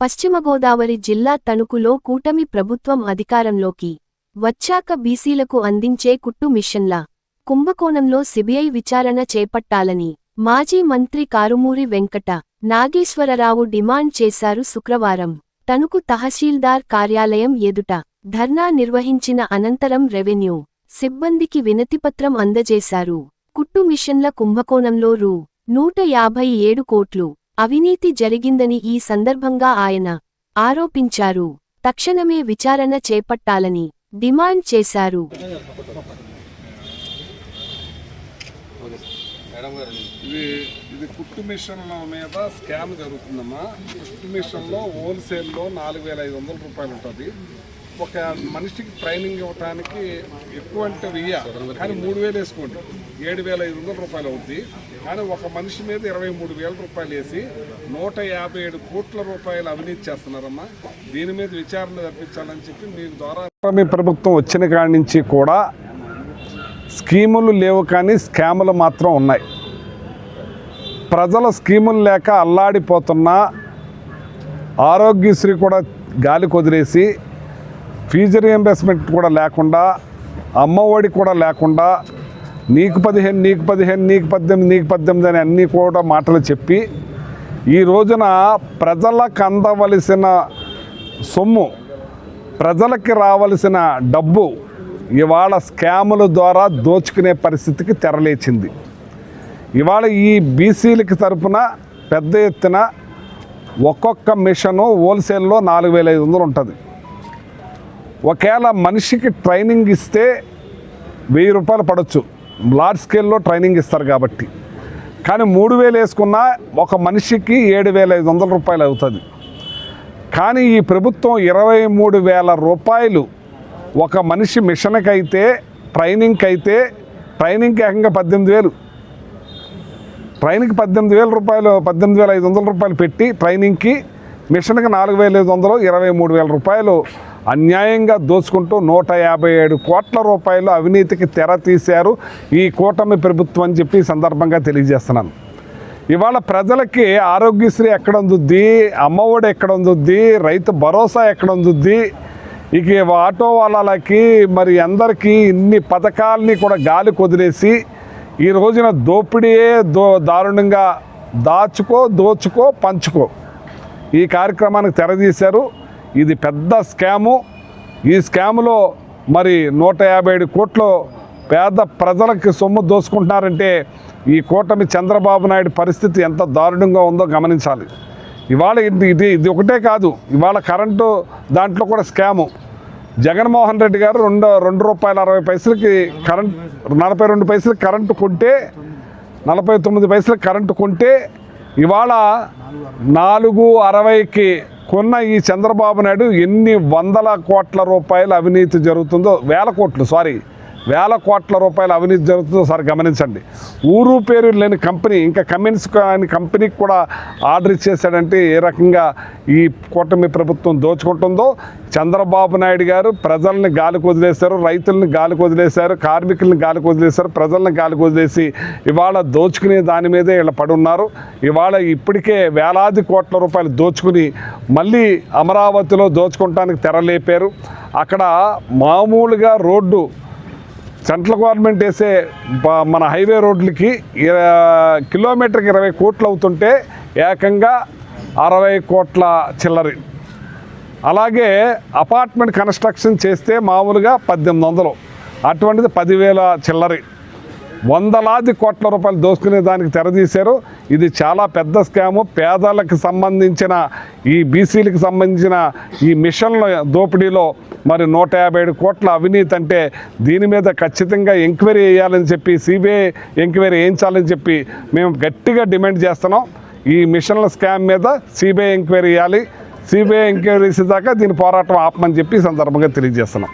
పశ్చిమ గోదావరి జిల్లా తణుకులో కూటమి ప్రభుత్వం అధికారంలోకి వచ్చాక బీసీలకు అందించే కుట్టు మిషన్ల కుంభకోణంలో సిబిఐ విచారణ చేపట్టాలని మాజీ మంత్రి కారుమూరి వెంకట నాగేశ్వరరావు డిమాండ్ చేశారు శుక్రవారం. తణుకు తహసీల్దార్ కార్యాలయం ఎదుట ధర్నా నిర్వహించిన అనంతరం రెవెన్యూ సిబ్బందికి వినతిపత్రం అందజేశారు. కుట్టు మిషన్ల కుంభకోణంలో రూ. నూట యాభై ఏడు కోట్లు అవినీతి జరిగిందని ఈ సందర్భంగా ఆయన ఆరోపించారు. తక్షణమే విచారణ చేపట్టాలని డిమాండ్ చేశారు. ఇది ఇది కుట్టు మిషన్ల మీద స్కామ్ జరుగుతుందమ్మా. కుట్టు మిషన్లో హోల్సేల్లో నాలుగు వేల ఐదు వందల రూపాయలు ఉంటుంది ఒక మనిషికి ట్రైనింగ్ ఇవ్వడానికి ఎక్కువ అంటే వెయ్య. కానీ మూడు వేలు వేసుకోండి. ఏడు వేల ఐదు వందల రూపాయలు అవుద్ది. కానీ ఒక మనిషి మీద ఇరవై మూడు వేల రూపాయలు వేసి నూట యాభై ఏడు కోట్ల రూపాయలు అవినీతి చేస్తున్నారమ్మా. దీని మీద విచారణ తప్పించాలని చెప్పి మీ ద్వారా మీ ప్రభుత్వం వచ్చిన కాడి నుంచి కూడా స్కీములు లేవు కానీ స్కాములు మాత్రం ఉన్నాయి. ప్రజల స్కీములు లేక అల్లాడిపోతున్న ఆరోగ్యశ్రీ కూడా గాలి కుదిరేసి ఫీజు రియంబర్స్మెంట్ కూడా లేకుండా అమ్మఒడి కూడా లేకుండా నీకు పదిహేను నీకు పదిహేను నీకు పద్దెనిమిది నీకు పద్దెనిమిది అని అన్నీ కూడా మాటలు చెప్పి ఈ రోజున ప్రజలకు అందవలసిన సొమ్ము ప్రజలకి రావలసిన డబ్బు ఇవాళ స్కాముల ద్వారా దోచుకునే పరిస్థితికి తెరలేచింది. ఇవాళ ఈ బీసీలకి తరపున పెద్ద ఎత్తున ఒక్కొక్క మిషను హోల్సేల్లో నాలుగు వేల ఐదు వందలు ఉంటుంది. ఒకవేళ మనిషికి ట్రైనింగ్ ఇస్తే వెయ్యి రూపాయలు పడవచ్చు లార్జ్ స్కేల్లో ట్రైనింగ్ ఇస్తారు కాబట్టి. కానీ మూడు వేలు వేసుకున్నా ఒక మనిషికి ఏడు వేల ఐదు వందల రూపాయలు అవుతుంది. కానీ ఈ ప్రభుత్వం ఇరవై మూడు వేల రూపాయలు ఒక మనిషి మిషన్కి అయితే ట్రైనింగ్కి అయితే ట్రైనింగ్కి ఏకంగా పద్దెనిమిది వేలు. ట్రైనింగ్కి పద్దెనిమిది వేల రూపాయలు పద్దెనిమిది వేల ఐదు వందల రూపాయలు పెట్టి ట్రైనింగ్కి మిషన్కి నాలుగు వేల ఐదు వందలు ఇరవై మూడు వేల రూపాయలు అన్యాయంగా దోచుకుంటూ నూట యాభై ఏడు కోట్ల రూపాయలు అవినీతికి తెర తీశారు ఈ కూటమి ప్రభుత్వం అని చెప్పి సందర్భంగా తెలియజేస్తున్నాను. ఇవాళ ప్రజలకి ఆరోగ్యశ్రీ ఎక్కడ అందుద్ది? అమ్మఒడి ఎక్కడ ఉంది రైతు భరోసా ఎక్కడ ఉంది ఇక ఆటో వాళ్ళకి మరి అందరికీ ఇన్ని పథకాలని కూడా గాలి కొదిలేసి ఈ రోజున దోపిడీయే దో దారుణంగా దాచుకో దోచుకో పంచుకో. ఈ కార్యక్రమానికి తెరదీశారు ఇది పెద్ద స్కాము. ఈ స్కాములో మరి నూట యాభై ఏడు కోట్లు పేద ప్రజలకి సొమ్ము దోసుకుంటున్నారంటే ఈ కూటమి చంద్రబాబు నాయుడు పరిస్థితి ఎంత దారుణంగా ఉందో గమనించాలి. ఇవాళ ఇది ఇది ఇది ఒకటే కాదు. ఇవాళ కరెంటు దాంట్లో కూడా స్కాము. జగన్మోహన్ రెడ్డి గారు రెండు రెండు రూపాయల అరవై పైసలకి కరెంట్ నలభై రెండు పైసలకి కరెంటు కొంటే నలభై తొమ్మిది పైసలకి కరెంటు కొంటే ఇవాళ నాలుగు అరవైకి కొన్న ఈ చంద్రబాబు నాయుడు ఎన్ని వందల కోట్ల రూపాయల అవినీతి జరుగుతుందో వేల కోట్లు సారీ వేల కోట్ల రూపాయల అవినీతి జరుగుతుందో సార్ గమనించండి. ఊరు పేరు లేని కంపెనీ ఇంకా కమిన్స్ కాని కంపెనీకి కూడా ఆర్డర్ ఇచ్చేసాడంటే ఏ రకంగా ఈ కూటమి ప్రభుత్వం దోచుకుంటుందో? చంద్రబాబు నాయుడు గారు ప్రజల్ని గాలికి వదిలేశారు రైతుల్ని గాలికి వదిలేశారు కార్మికుల్ని గాలికి వదిలేశారు ప్రజల్ని గాలికి వదిలేసి ఇవాళ దోచుకునే దాని మీదే వీళ్ళు పడి ఉన్నారు ఇవాళ ఇప్పటికే వేలాది కోట్ల రూపాయలు దోచుకుని మళ్ళీ అమరావతిలో దోచుకోవటానికి తెరలేపారు. అక్కడ మామూలుగా రోడ్డు సెంట్రల్ గవర్నమెంట్ వేసే మన హైవే రోడ్లకి కిలోమీటర్కి ఇరవై కోట్లు అవుతుంటే ఏకంగా అరవై కోట్ల చిల్లరి. అలాగే అపార్ట్మెంట్ కన్స్ట్రక్షన్ చేస్తే మామూలుగా పద్దెనిమిది వందలు. అటువంటిది పదివేల చిల్లరి. వందలాది కోట్ల రూపాయలు దోసుకునే దానికి తెరదీశారు. ఇది చాలా పెద్ద స్కాము. పేదలకు సంబంధించిన ఈ బీసీలకు సంబంధించిన ఈ మిషన్ల దోపిడీలో మరి నూట యాభై ఏడు కోట్ల అవినీతి అంటే దీని మీద ఖచ్చితంగా ఎంక్వైరీ చేయాలని చెప్పి సిబిఐ ఎంక్వైరీ వేయించాలని చెప్పి మేము గట్టిగా డిమాండ్ చేస్తున్నాం. ఈ మిషన్ల స్కామ్ మీద సిబిఐ ఎంక్వైరీ చేయాలి. సిబిఐ ఎంక్వైరీ చేసేదాకా దీని పోరాటం ఆపమని చెప్పి సందర్భంగా తెలియజేస్తున్నాం.